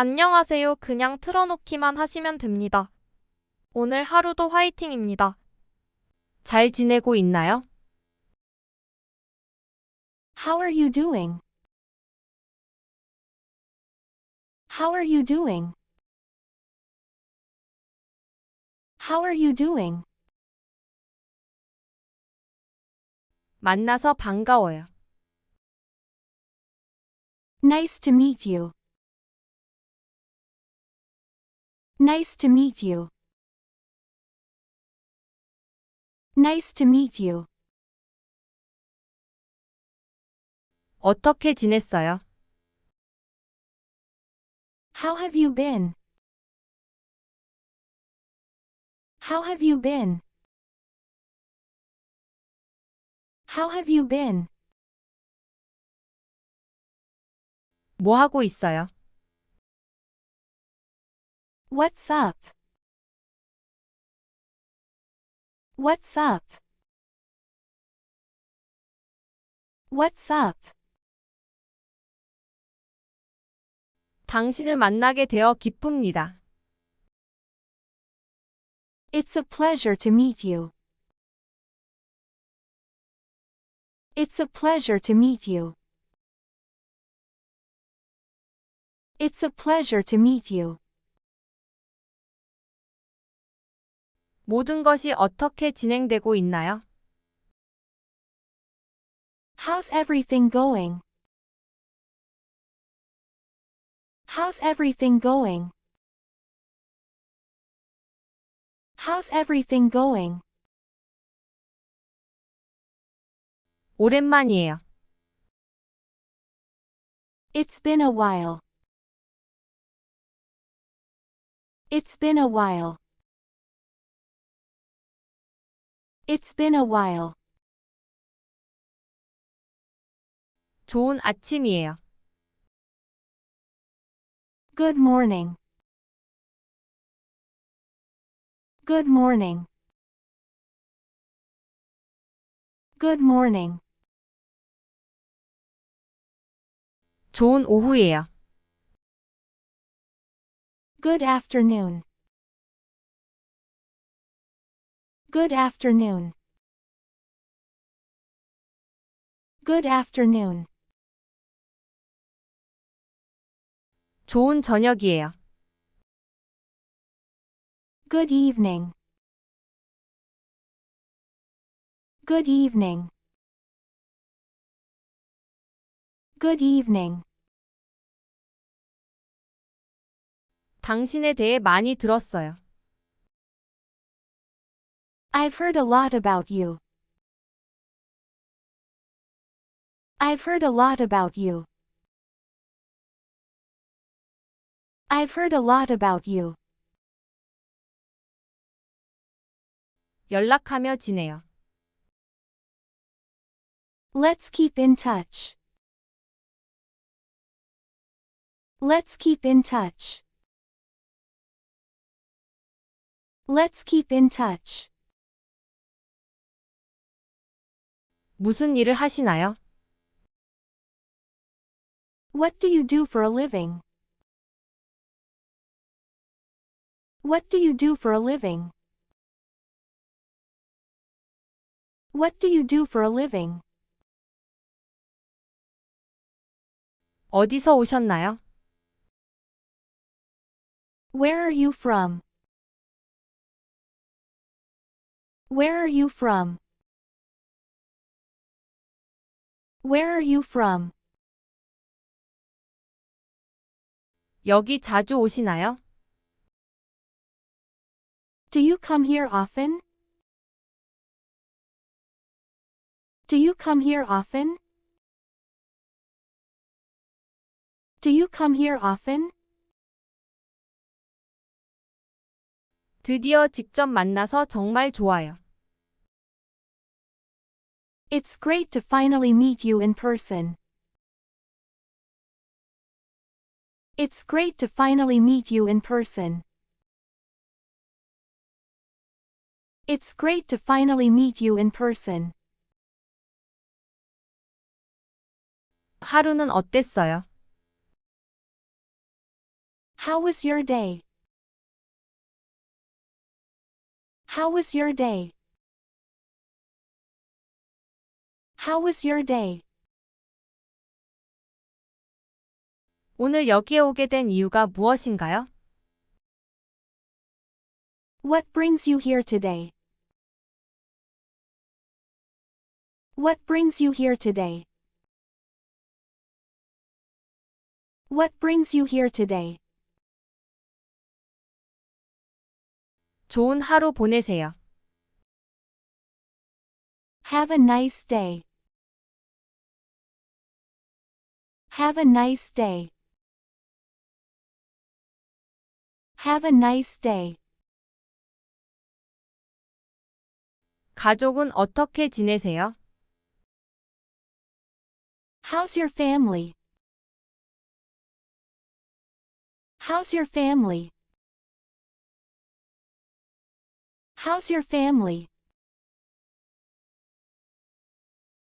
안녕하세요. 그냥 틀어놓기만 하시면 됩니다. 오늘 하루도 화이팅입니다. 잘 지내고 있나요? How are you doing? How are you doing? How are you doing? 만나서 반가워요. Nice to meet you. Nice to meet you. Nice to meet you. 어떻게 지냈어요? How have you been? How have you been? How have you been? 뭐 하고 있어요? What's up? What's up? What's up? 당신을 만나게 되어 기쁩니다. It's a pleasure to meet you. It's a pleasure to meet you. It's a pleasure to meet you. 모든 것이 어떻게 진행되고 있나요? How's everything going? How's everything going? How's everything going? 오랜만이에요. It's been a while. It's been a while. It's been a while. 좋은 아침이에요. Good morning. Good morning. Good morning. 좋은 오후예요. Good afternoon. Good afternoon. Good afternoon. 좋은 저녁이에요. Good evening. Good evening. Good evening. 당신에 대해 많이 들었어요. I've heard a lot about you. I've heard a lot about you. I've heard a lot about you. 연락하며 지내요. Let's keep in touch. Let's keep in touch. Let's keep in touch. 무슨 일을 하시나요? What do you do for a living? What do you do for a living? What do you do for a living? 어디서 오셨나요? Where are you from? Where are you from? Where are you from? 여기 자주 오시나요? Do you come here often? Do you come here often? Do you come here often? 드디어 직접 만나서 정말 좋아요. It's great to finally meet you in person. It's great to finally meet you in person. It's great to finally meet you in person. 하루는 어땠어요? How was your day? How was your day? How was your day? 오늘 여기에 오게 된 이유가 무엇인가요? What brings you here today? What brings you here today? What brings you here today? 좋은 하루 보내세요. Have a nice day. Have a nice day. Have a nice day. 가족은 어떻게 지내세요? How's your family? How's your family? How's your family?